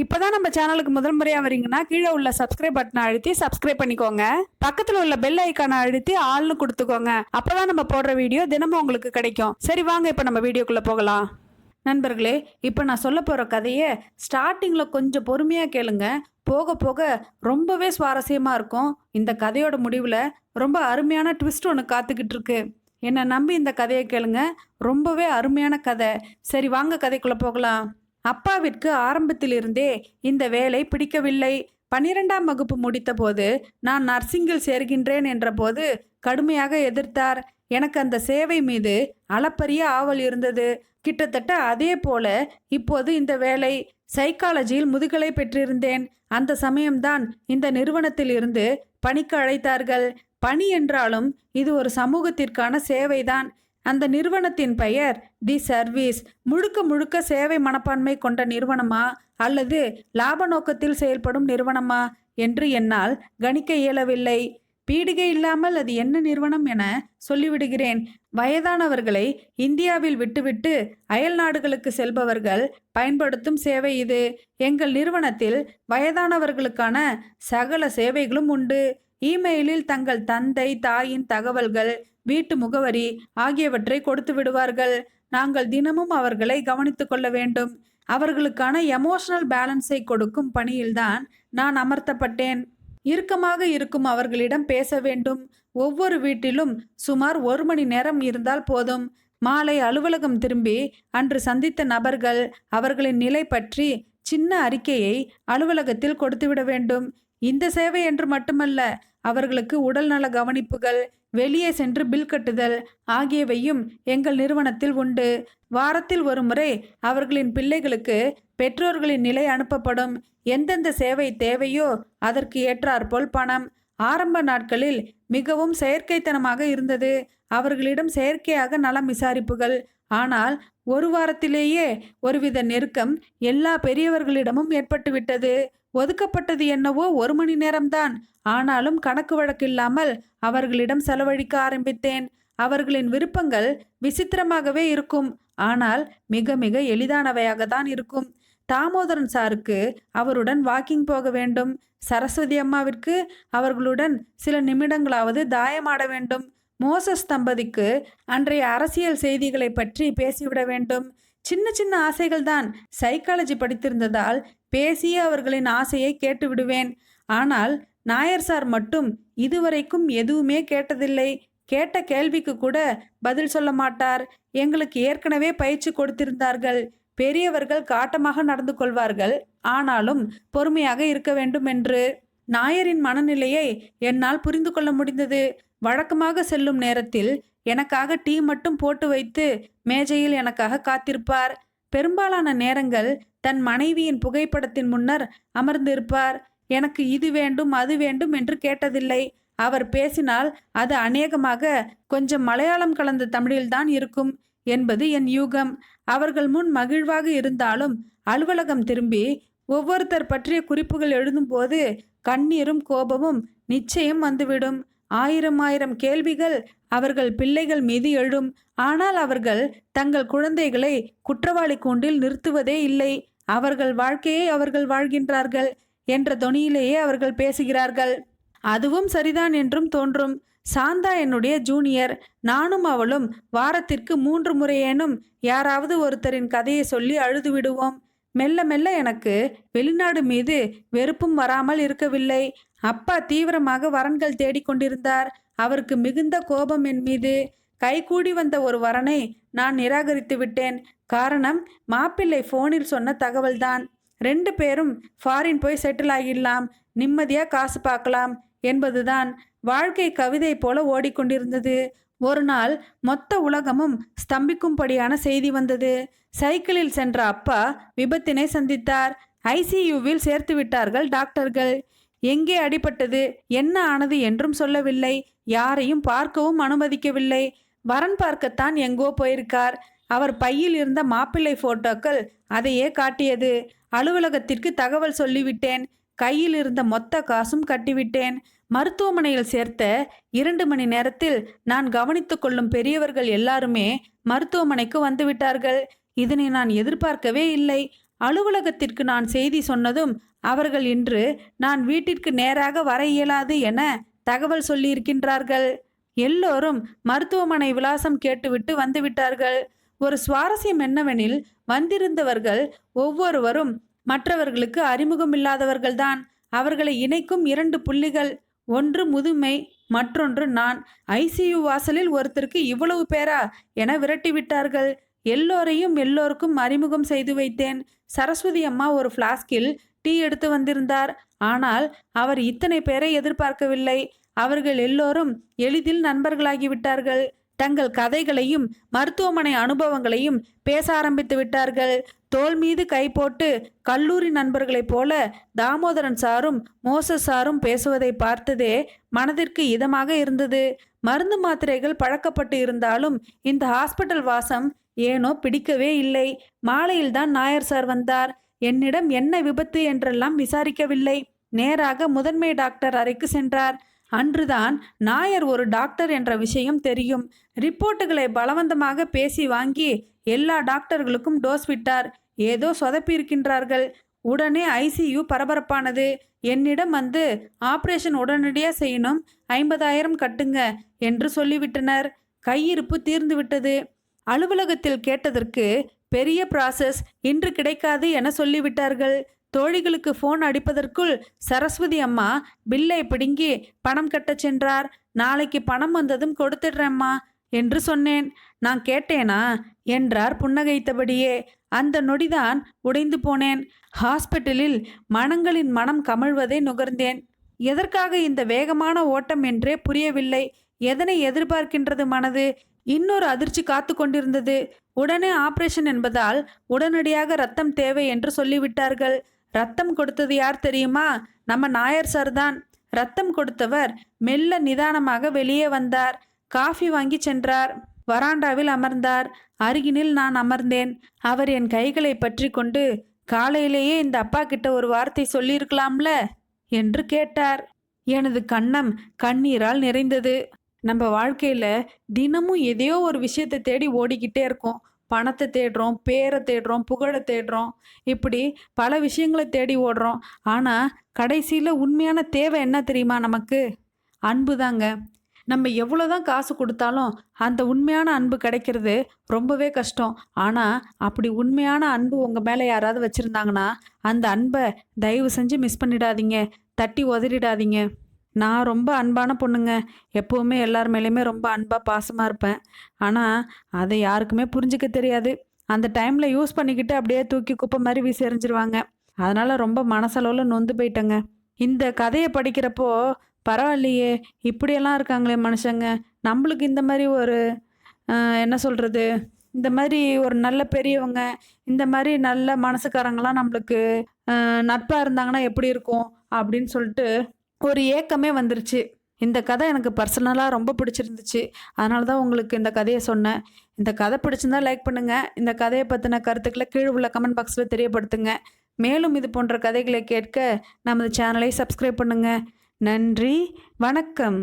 இப்போதான் நம்ம சேனலுக்கு முதல் முறையாக வரீங்கன்னா கீழே உள்ள சப்ஸ்கிரைப் பட்டனை அழுத்தி சப்ஸ்கிரைப் பண்ணிக்கோங்க. பக்கத்தில் உள்ள பெல் ஐக்கானை அழுத்தி ஆள்னு கொடுத்துக்கோங்க. அப்போதான் நம்ம போடுற வீடியோ தினமும் உங்களுக்கு கிடைக்கும். சரி வாங்க இப்போ நம்ம வீடியோக்குள்ளே போகலாம். நண்பர்களே இப்போ நான் சொல்ல போகிற கதையை ஸ்டார்டிங்கில் கொஞ்சம் பொறுமையாக கேளுங்க. போக போக ரொம்பவே சுவாரஸ்யமாக இருக்கும். இந்த கதையோட முடிவில் ரொம்ப அருமையான ட்விஸ்ட் ஒன்று காத்துக்கிட்டு இருக்கு. என்னை நம்பி இந்த கதையை கேளுங்க. ரொம்பவே அருமையான கதை. சரி வாங்க கதைக்குள்ளே போகலாம். அப்பாவிற்கு ஆரம்பத்திலிருந்தே இந்த வேலை பிடிக்கவில்லை. பனிரெண்டாம் வகுப்பு முடித்தபோது நான் நர்சிங்கில் சேர்கின்றேன் என்றபோது கடுமையாக எதிர்த்தார். எனக்கு அந்த சேவை மீது அளப்பரிய ஆவல் இருந்தது. கிட்டத்தட்ட அதே போல இப்போது இந்த வேலை. சைக்காலஜியில் முதுகலை பெற்றிருந்தேன். அந்த சமயம்தான் இந்த நிறுவனத்தில் இருந்து பணிக்கு அழைத்தார்கள். பணி என்றாலும் இது ஒரு சமூகத்திற்கான சேவைதான். அந்த நிறுவனத்தின் பெயர் தி சர்வீஸ். முழுக்க முழுக்க சேவை மனப்பான்மை கொண்ட நிறுவனமா? அல்லது லாப நோக்கத்தில் செயல்படும் நிறுவனமா? என்று என்னால் கணிக்க இயலவில்லை. பீடிகை இல்லாமல் அது என்ன நிறுவனம் என சொல்லிவிடுகிறேன். வயதானவர்களை இந்தியாவில் விட்டுவிட்டு அயல் நாடுகளுக்கு செல்பவர்கள் பயன்படுத்தும் சேவை இது. எங்கள் நிறுவனத்தில் வயதானவர்களுக்கான சகல சேவைகளும் உண்டு. இமெயிலில் தங்கள் தந்தை தாயின் தகவல்கள் வீட்டு முகவரி ஆகியவற்றை கொடுத்து விடுவார்கள். நாங்கள் தினமும் அவர்களை கவனித்துக் கொள்ள வேண்டும். அவர்களுக்கான எமோஷனல் பேலன்ஸை கொடுக்கும் பணியில்தான் நான் அமர்த்தப்பட்டேன். இறுக்கமாக இருக்கும் அவர்களிடம் பேச வேண்டும். ஒவ்வொரு வீட்டிலும் சுமார் ஒரு மணி நேரம் இருந்தால் போதும். மாலை அலுவலகம் திரும்பி அன்று சந்தித்த நபர்கள் அவர்களின் நிலை பற்றி சின்ன அறிக்கையை அலுவலகத்தில் கொடுத்துவிட வேண்டும். இந்த சேவை என்று மட்டுமல்ல அவர்களுக்கு உடல்நல கவனிப்புகள் வெளியே சென்று பில் கட்டுதல் ஆகியவையும் எங்கள் நிறுவனத்தில் உண்டு. வாரத்தில் ஒரு முறை அவர்களின் பிள்ளைகளுக்கு பெற்றோர்களின் நிலை அனுப்பப்படும். எந்தெந்த சேவை தேவையோ அதற்கு ஏற்றாற்போல் பணம். ஆரம்ப நாட்களில் மிகவும் செயற்கைத்தனமாக இருந்தது. அவர்களிடம் செயற்கையாக நலம் விசாரிப்புகள். ஆனால் ஒரு வாரத்திலேயே ஒருவித நெருக்கம் எல்லா பெரியவர்களிடமும் ஏற்பட்டுவிட்டது. ஒதுக்கப்பட்டது என்னவோ ஒரு மணி நேரம்தான். ஆனாலும் கணக்கு வழக்கில்லாமல் அவர்களிடம் செலவழிக்க ஆரம்பித்தேன். அவர்களின் விருப்பங்கள் விசித்திரமாகவே இருக்கும். ஆனால் மிக மிக எளிதானவையாக தான் இருக்கும். தாமோதரன் சாருக்கு அவருடன் வாக்கிங் போக வேண்டும். சரஸ்வதி அம்மாவிற்கு அவர்களுடன் சில நிமிடங்களாவது தாயமாட வேண்டும். மோசஸ் தம்பதிக்கு அன்றைய அரசியல் செய்திகளை பற்றி பேசிவிட வேண்டும். சின்ன சின்ன ஆசைகள் தான் சைக்காலஜி படித்திருந்ததால் பேசியே அவர்களின் ஆசையை கேட்டு விடுவேன் ஆனால் நாயர் சார் மட்டும் இதுவரைக்கும் எதுவுமே கேட்டதில்லை. கேட்ட கேள்விக்கு கூட பதில் சொல்ல மாட்டார். எங்களுக்கு ஏற்கனவே பயிற்சி கொடுத்திருந்தார்கள். பெரியவர்கள் காட்டமாக நடந்து கொள்வார்கள். ஆனாலும் பொறுமையாக இருக்க வேண்டும் என்று. நாயரின் மனநிலையை என்னால் புரிந்து கொள்ள முடிந்தது. வழக்கமாக செல்லும் நேரத்தில் எனக்காக டீ மட்டும் போட்டு வைத்து மேஜையில் எனக்காக காத்திருப்பார். பெரும்பாலான நேரங்கள் தன் மனைவியின் புகைப்படத்தின் முன்னர் அமர்ந்திருப்பார். எனக்கு இது வேண்டும் அது வேண்டும் என்று கேட்டதில்லை. அவர் பேசினால் அது அநேகமாக கொஞ்சம் மலையாளம் கலந்த தமிழில்தான் இருக்கும் என்பது என் யூகம். அவர்கள் முன் மகிழ்வாக இருந்தாலும் அலுவலகம் திரும்பி ஒவ்வொருத்தர் பற்றிய குறிப்புகள் எழுதும்போது கண்ணீரும் கோபமும் நிச்சயம் வந்துவிடும். ஆயிரம் ஆயிரம் கேள்விகள் அவர்கள் பிள்ளைகள் மீது எழும். ஆனால் அவர்கள் தங்கள் குழந்தைகளை குற்றவாளி கூண்டில் நிறுத்துவதே இல்லை. அவர்கள் வாழ்க்கையை அவர்கள் வாழ்கின்றார்கள் என்ற தொனியிலேயே அவர்கள் பேசுகிறார்கள். அதுவும் சரிதான் என்றும் தோன்றும். சாந்தா என்னுடைய ஜூனியர். நானும் அவளும் வாரத்திற்கு மூன்று முறையேனும் யாராவது ஒருத்தரின் கதையை சொல்லி அழுது விடுவோம். மெல்ல மெல்ல எனக்கு வெளிநாடு மீது வெறுப்பும் வராமல் இருக்கவில்லை. அப்பா தீவிரமாக வரன்கள் தேடிக்கொண்டிருந்தார் அவருக்கு மிகுந்த கோபம் என் மீது. கைகூடி வந்த ஒரு வரனை நான் நிராகரித்து விட்டேன். காரணம் மாப்பிள்ளை ஃபோனில் சொன்ன தகவல்தான். ரெண்டு பேரும் ஃபாரின் போய் செட்டில் ஆகிடலாம். நிம்மதியாக காசு பார்க்கலாம் என்பதுதான். வாழ்க்கை கவிதை போல ஓடிக்கொண்டிருந்தது. ஒரு நாள் மொத்த உலகமும் ஸ்தம்பிக்கும்படியான செய்தி வந்தது. சைக்கிளில் சென்ற அப்பா விபத்தினை சந்தித்தார். ஐசியூவில் சேர்த்து விட்டார்கள் டாக்டர்கள். எங்கே அடிபட்டது? என்ன ஆனது என்றும் சொல்லவில்லை. யாரையும் பார்க்கவும் அனுமதிக்கவில்லை. வரன் பார்க்கத்தான் எங்கோ போயிருக்கார். அவர் பையில் இருந்த மாப்பிள்ளை போட்டோக்கள் அதையே காட்டியது. அலுவலகத்திற்கு தகவல் சொல்லிவிட்டேன். கையில் இருந்த மொத்த காசும் கட்டிவிட்டேன். மருத்துவமனையில் சேர்த்த இரண்டு மணி நேரத்தில் நான் கவனித்து கொள்ளும் பெரியவர்கள் எல்லாருமே மருத்துவமனைக்கு வந்துவிட்டார்கள். இதனை நான் எதிர்பார்க்கவே இல்லை. அலுவலகத்திற்கு நான் செய்தி சொன்னதும் அவர்கள் இன்று நான் வீட்டிற்கு நேராக வர இயலாது என தகவல் சொல்லியிருக்கின்றார்கள். எல்லோரும் மருத்துவமனை விலாசம் கேட்டுவிட்டு வந்துவிட்டார்கள். ஒரு சுவாரஸ்யம் என்னவெனில் வந்திருந்தவர்கள் ஒவ்வொருவரும் மற்றவர்களுக்கு அறிமுகம் இல்லாதவர்கள்தான். அவர்களை இணைக்கும் இரண்டு புள்ளிகள் ஒன்று முதுமை மற்றொன்று நான். ஐசியு வாசலில் ஒருத்தருக்கு இவ்வளவு பேரா? என விரட்டிவிட்டார்கள். எல்லோரையும் எல்லோருக்கும் அறிமுகம் செய்து வைத்தேன். சரஸ்வதி அம்மா ஒரு ஃப்ளாஸ்கில் டீ எடுத்து வந்திருந்தார். ஆனால் அவர் இத்தனை பேரை எதிர்பார்க்கவில்லை. அவர்கள் எல்லோரும் எளிதில் நண்பர்களாகிவிட்டார்கள் தங்கள் கதைகளையும் மருத்துவமனை அனுபவங்களையும் பேச ஆரம்பித்து விட்டார்கள். தோல் மீது கை போட்டு கல்லூரி நண்பர்களைப் போல தாமோதரன் சாரும் மோச சாரும் பேசுவதை பார்த்ததே மனதிற்கு இதமாக இருந்தது. மருந்து மாத்திரைகள் பழக்கப்பட்டு இருந்தாலும் இந்த ஹாஸ்பிட்டல் வாசம் ஏனோ பிடிக்கவே இல்லை. மாலையில்தான் நாயர் சார் வந்தார். என்னிடம் என்ன விபத்து என்றெல்லாம் விசாரிக்கவில்லை. நேராக முதன்மை டாக்டர் அறைக்கு சென்றார். அன்றுதான் நாயர் ஒரு டாக்டர் என்ற விஷயம் தெரியும். ரிப்போர்ட்டுகளை பலவந்தமாக பேசி வாங்கி எல்லா டாக்டர்களுக்கும் டோஸ் விட்டார். ஏதோ சொதப்பியிருக்கின்றார்கள். உடனே ஐசியு பரபரப்பானது. என்னிடம் வந்து ஆப்ரேஷன் உடனடியாக செய்யணும். ஐம்பதாயிரம் கட்டுங்க என்று சொல்லிவிட்டனர். கையிருப்பு தீர்ந்து விட்டது அலுவலகத்தில் கேட்டதற்கு பெரிய ப்ராசஸ் இன்று கிடைக்காது என சொல்லிவிட்டார்கள். தோழிகளுக்கு ஃபோன் அடிப்பதற்குள் சரஸ்வதி அம்மா பில்லை பிடுங்கி பணம் கட்டச் சென்றார். நாளைக்கு பணம் வந்ததும் கொடுத்துடுறேம்மா. என்று சொன்னேன். நான் கேட்டேனா? என்றார் புன்னகைத்தபடியே. அந்த நொடிதான் உடைந்து போனேன். ஹாஸ்பிட்டலில் மனங்களின் மனம் கமழ்வதை நுகர்ந்தேன். எதற்காக இந்த வேகமான ஓட்டம் என்றே புரியவில்லை. எதனை எதிர்பார்க்கின்றது மனது? இன்னொரு அதிர்ச்சி காத்து கொண்டிருந்தது. உடனே ஆபரேஷன் என்பதால் உடனடியாக ரத்தம் தேவை என்று சொல்லிவிட்டார்கள். ரத்தம் கொடுத்தது யார் தெரியுமா? நம்ம நாயர் சார் தான். ரத்தம் கொடுத்தவர் மெல்ல நிதானமாக வெளியே வந்தார். காஃபி வாங்கி சென்றார். வராண்டாவில் அமர்ந்தார். அருகினில் நான் அமர்ந்தேன். அவர் என் கைகளை பற்றி கொண்டு காலையிலேயே இந்த அப்பா கிட்ட ஒரு வார்த்தை சொல்லியிருக்கலாம்ல? என்று கேட்டார். எனது கண்ணம் கண்ணீரால் நிறைந்தது. நம்ம வாழ்க்கையில் தினமும் எதையோ ஒரு விஷயத்தை தேடி ஓடிக்கிட்டே இருக்கோம். பணத்தை தேடுறோம் பேரை தேடுறோம் புகழை தேடுறோம். இப்படி பல விஷயங்களை தேடி ஓடுறோம். ஆனால் கடைசியில் உண்மையான தேவை என்ன தெரியுமா நமக்கு? அன்பு தாங்க நம்ம எவ்வளோ தான் காசு கொடுத்தாலும் அந்த உண்மையான அன்பு கிடைக்கிறது ரொம்பவே கஷ்டம். ஆனால் அப்படி உண்மையான அன்பு உங்கள் மேலே யாராவது வச்சுருந்தாங்கன்னா அந்த அன்பை தயவு செஞ்சு மிஸ் பண்ணிடாதீங்க. தட்டி உதறிடாதீங்க. நான் ரொம்ப அன்பான பொண்ணுங்க. எப்போவுமே எல்லார் மேலேயுமே ரொம்ப அன்பாக பாசமாக இருப்பேன். ஆனால் அதை யாருக்குமே புரிஞ்சிக்க தெரியாது. அந்த டைமில் யூஸ் பண்ணிக்கிட்டு அப்படியே தூக்கி குப்பை மாதிரி வீசி எறிஞ்சிருவாங்க. அதனால் ரொம்ப மனசளவில் நொந்து போயிட்டேங்க. இந்த கதையை படிக்கிறப்போ பரவாயில்லையே இப்படியெல்லாம் இருக்காங்களே மனுஷங்க. நம்மளுக்கு இந்த மாதிரி ஒரு என்ன சொல்கிறது இந்த மாதிரி ஒரு நல்ல பெரியவங்க இந்த மாதிரி நல்ல மனசுக்காரங்களாம் நம்மளுக்கு நட்பாக இருந்தாங்கன்னா எப்படி இருக்கும்? அப்படின்னு சொல்லிட்டு ஒரு ஏக்கமே வந்துருச்சு. இந்த கதை எனக்கு பர்சனலாக ரொம்ப பிடிச்சிருந்துச்சு. அதனால தான் உங்களுக்கு இந்த கதையை சொன்னேன். இந்த கதை பிடிச்சிருந்தா லைக் பண்ணுங்கள் இந்த கதையை பற்றின கருத்துக்களை கீழே உள்ள கமெண்ட் பாக்ஸில் தெரியப்படுத்துங்க. மேலும் இது போன்ற கதைகளை கேட்க நமது சேனலை சப்ஸ்கிரைப் பண்ணுங்கள் நன்றி வணக்கம்.